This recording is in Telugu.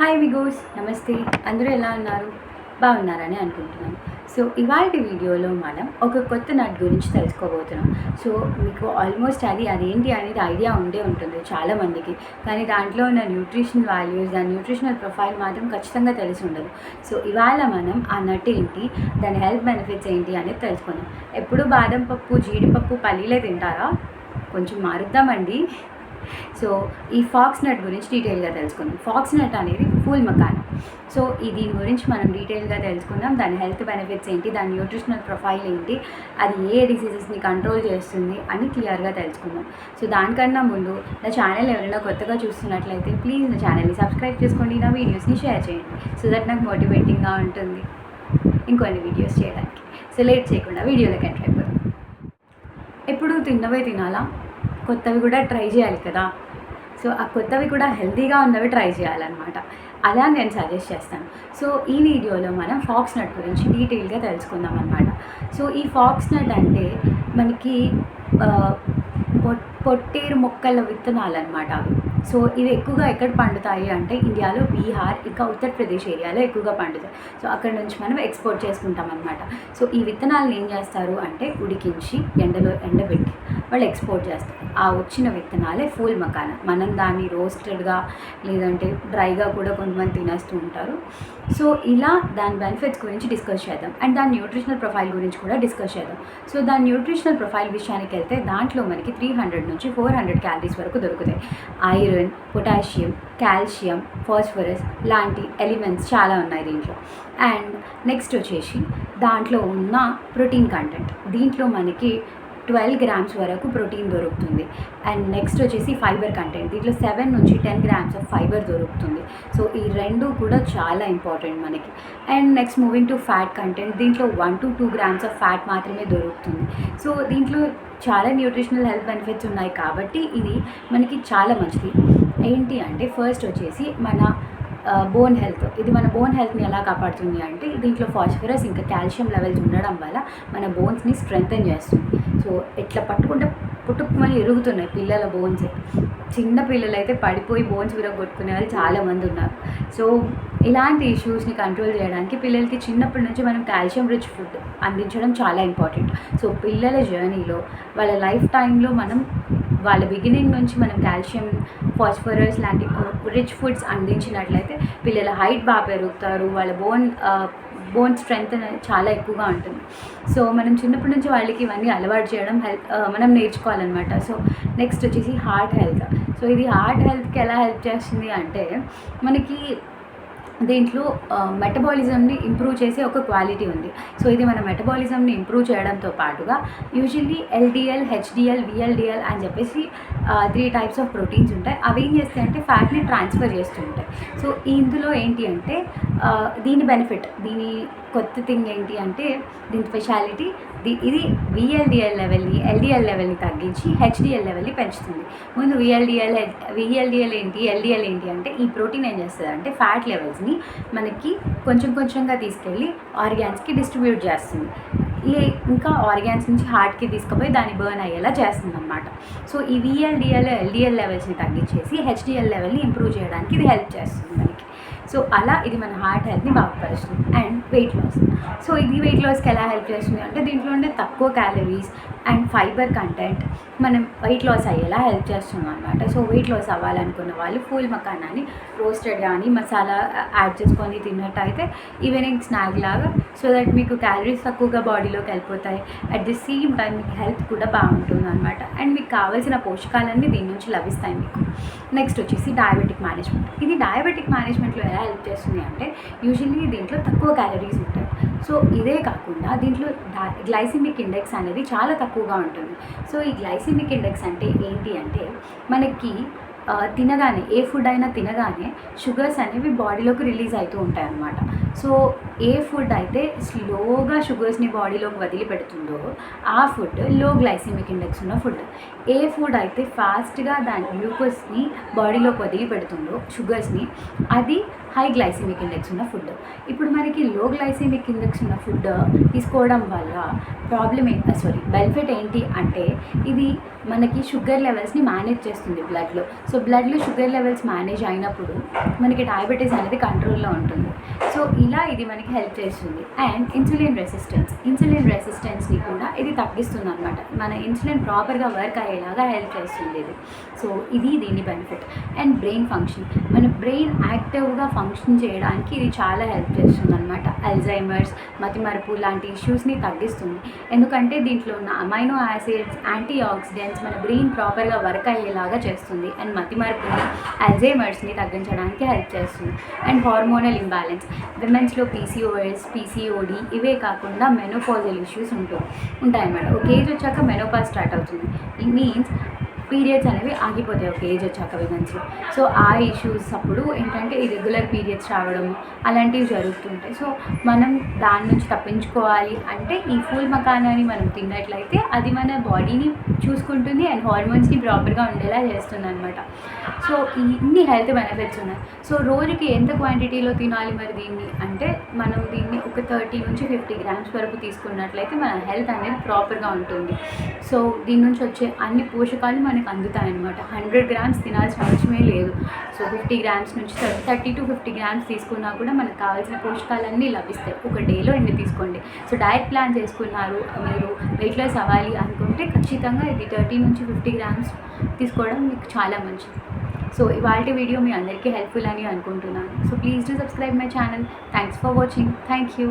హాయ్ విగోస్ నమస్తే అందరూ ఎలా ఉన్నారు? బాగున్నారని అనుకుంటున్నాను సో ఇవాళ వీడియోలో మనం ఒక కొత్త నట్ గురించి తెలుసుకోబోతున్నాం. సో మీకు ఆల్మోస్ట్ అది అదేంటి అనేది ఐడియా ఉండే ఉంటుంది చాలామందికి. కానీ దాంట్లో ఉన్న న్యూట్రిషన్ వాల్యూస్ దాని న్యూట్రిషనల్ ప్రొఫైల్ మాత్రం ఖచ్చితంగా తెలిసి ఉండదు. సో ఇవాళ మనం ఆ నట్ ఏంటి దాని హెల్త్ బెనిఫిట్స్ ఏంటి అనేది తెలుసుకుందాం. ఎప్పుడు బాదం పప్పు జీడిపప్పు పల్లీలే తింటారా? కొంచెం మారుద్దామండి. సో ఈ ఫాక్స్ నట్ గురించి డీటెయిల్గా తెలుసుకుందాం. ఫాక్స్ నట్ అనేది ఫూల్ మకాన్ సో ఈ దీని గురించి మనం డీటెయిల్గా తెలుసుకుందాం. దాని హెల్త్ బెనిఫిట్స్ ఏంటి? దాని న్యూట్రిషనల్ ప్రొఫైల్ ఏంటి? అది ఏ డిసీజెస్ని కంట్రోల్ చేస్తుంది అని క్లియర్గా తెలుసుకుందాం. సో దానికన్నా ముందు నా ఛానల్ ఎవరైనా కొత్తగా చూస్తున్నట్లయితే ప్లీజ్ నా ఛానల్ని సబ్స్క్రైబ్ చేసుకోండి. నా వీడియోస్ని షేర్ చేయండి. సో దట్ నాకు మోటివేటింగ్గా ఉంటుంది ఇంకొన్ని వీడియోస్ చేయడానికి. సో లేట్ చేయకుండా వీడియోలోకి ఎంటర్ అయిపోతాం ఎప్పుడు తిన్నవే తినాలా? కొత్తవి కూడా ట్రై చేయాలి కదా. సో ఆ కొత్తవి కూడా హెల్తీగా ఉన్నవి ట్రై చేయాలన్నమాట. అలా నేను సజెస్ట్ చేస్తాను. సో ఈ వీడియోలో మనం ఫాక్స్ నట్ గురించి డీటెయిల్గా తెలుసుకుందాం అనమాట సో ఈ ఫాక్స్ నట్ అంటే మనకి పొట్టేరు మొక్కల విత్తనాలు అనమాట అవి. సో ఇవి ఎక్కువగా ఎక్కడ పండుతాయి అంటే ఇండియాలో బీహార్ ఇంకా ఉత్తరప్రదేశ్ ఏరియాలో ఎక్కువగా పండుతాయి. సో అక్కడ నుంచి మనం ఎక్స్పోర్ట్ చేసుకుంటాం అనమాట సో ఈ విత్తనాలను ఏం చేస్తారు అంటే ఉడికించి ఎండలో ఎండబెట్టి వాళ్ళు ఎక్స్పోర్ట్ చేస్తారు. ఆ వచ్చిన విత్తనాలే ఫూల్ మకాన. మనం దాన్ని రోస్టెడ్గా లేదంటే డ్రైగా కూడా కొంతమంది తినేస్తూ ఉంటారు. సో ఇలా దాని బెనిఫిట్స్ గురించి డిస్కస్ చేద్దాం. అండ్ దాని న్యూట్రిషనల్ ప్రొఫైల్ గురించి కూడా డిస్కస్ చేద్దాం. సో దాని న్యూట్రిషనల్ ప్రొఫైల్ విషయానికి వెళ్తే దాంట్లో మనకి త్రీ హండ్రెడ్ నుంచి ఫోర్ హండ్రెడ్ క్యాలరీస్ వరకు దొరుకుతాయి. ఐరన్ పొటాషియం కాల్షియం ఫాస్ఫరస్ లాంటి ఎలిమెంట్స్ చాలా ఉన్నాయి దీంట్లో. అండ్ నెక్స్ట్ వచ్చేసి దాంట్లో ఉన్న ప్రోటీన్ కంటెంట్. దీంట్లో మనకి ట్వెల్వ్ గ్రామ్స్ వరకు ప్రోటీన్ దొరుకుతుంది. అండ్ నెక్స్ట్ వచ్చేసి ఫైబర్ కంటెంట్. దీంట్లో సెవెన్ నుంచి టెన్ గ్రామ్స్ ఆఫ్ ఫైబర్ దొరుకుతుంది. సో ఈ రెండు కూడా చాలా ఇంపార్టెంట్ మనకి. And next moving to fat content. దీంట్లో one to two grams of fat మాత్రమే దొరుకుతుంది. సో దీంట్లో చాలా న్యూట్రిషనల్ హెల్త్ బెనిఫిట్స్ ఉన్నాయి కాబట్టి ఇది మనకి చాలా మంచిది. ఏంటి అంటే ఫస్ట్ వచ్చేసి మన బోన్ హెల్త్ ఇది మన బోన్ హెల్త్ని ఎలా కాపాడుతుంది అంటే దీంట్లో ఫాస్ఫరస్ ఇంకా కాల్షియం లెవెల్స్ ఉండడం వల్ల మన బోన్స్ని స్ట్రెంగ్తన్ చేస్తుంది. సో ఇట్లా పట్టుకుంటే పుట్టుకుమని ఎరుగుతున్నాయి పిల్లల బోన్స్ చిన్న పిల్లలైతే పడిపోయి బోన్స్ విరగొట్టుకునే వాళ్ళు చాలామంది ఉన్నారు. సో ఇలాంటి ఇష్యూస్ని కంట్రోల్ చేయడానికి పిల్లలకి చిన్నప్పటి నుంచి మనం కాల్షియం రిచ్ ఫుడ్ అందించడం చాలా ఇంపార్టెంట్ సో పిల్లల జర్నీలో వాళ్ళ లైఫ్ టైంలో మనం వాళ్ళ బిగినింగ్ నుంచి మనం కాల్షియం ఫాస్ఫరస్ లాంటి రిచ్ ఫుడ్స్ అందించినట్లయితే పిల్లల హైట్ బాగా పెరుగుతారు వాళ్ళ బోన్ బోన్ స్ట్రెంగ్త్ అనేది చాలా ఎక్కువగా ఉంటుంది. సో మనం చిన్నప్పటి నుంచి వాళ్ళకి ఇవన్నీ అలవాటు చేయడం హెల్త్ మనం నేర్చుకోవాలన్నమాట. సో నెక్స్ట్ వచ్చేసి హార్ట్ హెల్త్ సో ఇది హార్ట్ హెల్త్కి ఎలా హెల్ప్ చేస్తుంది అంటే మనకి దీంట్లో మెటబాలిజంని ఇంప్రూవ్ చేసే ఒక క్వాలిటీ ఉంది. సో ఇది మన మెటబాలిజంని ఇంప్రూవ్ చేయడంతో పాటుగా యూజువల్లీ ఎల్డిఎల్ హెచ్డిఎల్ విఎల్డిఎల్ అని చెప్పేసి త్రీ టైప్స్ ఆఫ్ ప్రోటీన్స్ ఉంటాయి. అవి ఏం చేస్తాయి అంటే ఫ్యాట్ని ట్రాన్స్ఫర్ చేస్తూ ఉంటాయి. సో ఇందులో ఏంటి అంటే దీని బెనిఫిట్ దీని కొత్త థింగ్ ఏంటి అంటే దీని స్పెషాలిటీ ది ఇది విఎల్డిఎల్ లెవెల్ని ఎల్డిఎల్ లెవెల్ని తగ్గించి హెచ్డిఎల్ లెవెల్ని పెంచుతుంది. ముందు విఎల్డిఎల్ విఎల్డిఎల్ ఏంటి ఎల్డిఎల్ ఏంటి అంటే ఈ ప్రోటీన్ ఏం చేస్తుంది అంటే ఫ్యాట్ లెవెల్స్ని మనకి కొంచెం కొంచెంగా తీసుకెళ్ళి ఆర్గాన్స్కి డిస్ట్రిబ్యూట్ చేస్తుంది. లే ఇంకా ఆర్గాన్స్ నుంచి హార్ట్కి తీసుకుపోయి దాన్ని బర్న్ అయ్యేలా చేస్తుంది అనమాట సో ఈ విఎల్డిఎల్ ఎల్డిఎల్ లెవెల్స్ని తగ్గించేసి హెచ్డిఎల్ లెవెల్ని ఇంప్రూవ్ చేయడానికి ఇది హెల్ప్ చేస్తుంది మనకి. సో అలా ఇది మన హార్ట్ హెల్త్ని బాగుపరుస్తుంది అండ్ వెయిట్ లాస్ సో ఇది వెయిట్ లాస్కి ఎలా హెల్ప్ చేస్తుంది అంటే దీంట్లో ఉండే తక్కువ క్యాలరీస్ అండ్ ఫైబర్ కంటెంట్ మనం వెయిట్ లాస్ అయ్యేలా హెల్ప్ చేస్తుంది అనమాట సో వెయిట్ లాస్ అవ్వాలనుకున్న వాళ్ళు ఫూల్ మకానాన్ని రోస్టెడ్ కానీ మసాలా యాడ్ చేసుకొని తిన్నట్టయితే ఈవినింగ్ స్నాక్ లాగా సో దట్ మీకు క్యాలరీస్ తక్కువగా బాడీలోకి వెళ్ళిపోతాయి. అట్ ది సేమ్ టైం మీకు హెల్త్ కూడా బాగుంటుంది అనమాట అండ్ మీకు కావాల్సిన పోషకాలన్నీ దీని నుంచి లభిస్తాయి మీకు. నెక్స్ట్ వచ్చేసి డయాబెటిక్ మేనేజ్మెంట్ ఇది డయాబెటిక్ మేనేజ్మెంట్లో ఎలా హెల్ప్ చేస్తుంది అంటే యూజువల్లీ దీంట్లో తక్కువ క్యాలరీస్ ఉంటాయి. సో ఇదే కాకుండా దీంట్లో గ్లైసిమిక్ ఇండెక్స్ అనేది చాలా తక్కువగా ఉంటుంది. సో ఈ గ్లైసిమిక్ ఇండెక్స్ అంటే ఏంటి అంటే మనకి తినగానే ఏ ఫుడ్ అయినా తినగానే షుగర్స్ అనేవి బాడీలోకి రిలీజ్ అవుతూ ఉంటాయి అన్నమాట సో ఏ ఫుడ్ అయితే స్లోగా షుగర్స్ని బాడీలోకి వదిలిపెడుతుందో ఆ ఫుడ్లో గ్లైసిమిక్ ఇండెక్స్ ఉన్న ఫుడ్ ఏ ఫుడ్ అయితే ఫాస్ట్గా దాని గ్లూకోజ్ని బాడీలోకి వదిలిపెడుతుందో షుగర్స్ని అది హై గ్లైసిమిక్ ఇండెక్స్ ఉన్న ఫుడ్. ఇప్పుడు మనకి లో గ్లైసిమిక్ ఇండెక్స్ ఉన్న ఫుడ్ తీసుకోవడం వల్ల ప్రాబ్లం ఏంటి సారీ బెనిఫిట్ ఏంటి అంటే ఇది మనకి షుగర్ లెవెల్స్ని మేనేజ్ చేస్తుంది బ్లడ్లో. సో బ్లడ్లో షుగర్ లెవెల్స్ మేనేజ్ అయినప్పుడు మనకి డయాబెటీస్ అనేది కంట్రోల్లో ఉంటుంది. సో ఇలా ఇది మనకి హెల్ప్ చేస్తుంది. అండ్ ఇన్సులిన్ రెసిస్టెన్స్ ఇన్సులిన్ రెసిస్టెన్స్ని కూడా ఇది తగ్గిస్తుంది అనమాట మన ఇన్సులిన్ ప్రాపర్గా వర్క్ అయ్యేలాగా హెల్ప్ చేస్తుంది ఇది. సో ఇది దీని బెనిఫిట్. అండ్ బ్రెయిన్ ఫంక్షన్ మన బ్రెయిన్ యాక్టివ్గా ఫంక్షన్ ఫంక్షన్ చేయడానికి ఇది చాలా హెల్ప్ చేస్తుంది అనమాట అల్జైమర్స్ మతిమరుపు లాంటి ఇష్యూస్ని తగ్గిస్తుంది. ఎందుకంటే దీంట్లో ఉన్న అమైనో యాసిడ్స్ యాంటీ ఆక్సిడెంట్స్ మన బ్రెయిన్ ప్రాపర్గా వర్క్ అయ్యేలాగా చేస్తుంది. అండ్ మతిమరుపుని అల్జైమర్స్ని తగ్గించడానికి హెల్ప్ చేస్తుంది. అండ్ హార్మోనల్ ఇంబ్యాలెన్స్ విమెన్స్లో పీసీఓఎస్ పీసీఓడి ఇవే కాకుండా మెనోపాజల్ ఇష్యూస్ ఉంటూ ఉంటాయన్నమాట. ఒక ఏజ్ వచ్చాక మెనోపాజ్ స్టార్ట్ అవుతుంది. ఇట్ మీన్స్ పీరియడ్స్ అనేవి ఆగిపోతాయి. ఒక ఏజ్ వచ్చాక విమెన్స్లో సో ఆ ఇష్యూస్ అప్పుడు ఏంటంటే ఇరెగ్యులర్ పీరియడ్స్ రావడం అలాంటివి జరుగుతుంటాయి. సో మనం దాని నుంచి తప్పించుకోవాలి అంటే ఈ ఫుల్ మకానాన్ని మనం తిన్నట్లయితే అది మన బాడీని చూసుకుంటుంది అండ్ హార్మోన్స్ని ప్రాపర్గా ఉండేలా చేస్తుంది అనమాట సో ఇన్ని హెల్త్ బెనిఫిట్స్ ఉన్నాయి. సో రోజుకి ఎంత క్వాంటిటీలో తినాలి మరి దీన్ని? అంటే మనం దీన్ని ఒక థర్టీ నుంచి ఫిఫ్టీ గ్రామ్స్ వరకు తీసుకున్నట్లయితే మన హెల్త్ అనేది ప్రాపర్గా ఉంటుంది. సో దీని నుంచి వచ్చే అన్ని పోషకాలు మనకు అందుతాయి అనమాట హండ్రెడ్ గ్రామ్స్ తినాల్సిన అవసరమే లేదు. సో ఫిఫ్టీ గ్రామ్స్ నుంచి థర్టీ టు ఫిఫ్టీ గ్రామ్స్ తీసుకున్నా కూడా మనకు కావాల్సిన పోషకాలన్నీ లభిస్తాయి. ఒక డేలో ఎన్ని తీసుకోండి. సో డయట్ ప్లాన్ చేసుకున్నారు మీరు. వెయిట్ లాస్ అవ్వాలి అనుకుంటే ఖచ్చితంగా ఇది థర్టీ నుంచి ఫిఫ్టీ గ్రామ్స్ తీసుకోవడం మీకు చాలా మంచిది. సో ఇవాళ వీడియో మీ అందరికీ హెల్ప్ఫుల్ అని అనుకుంటున్నాను. So please do subscribe my channel. Thanks for watching. Thank you.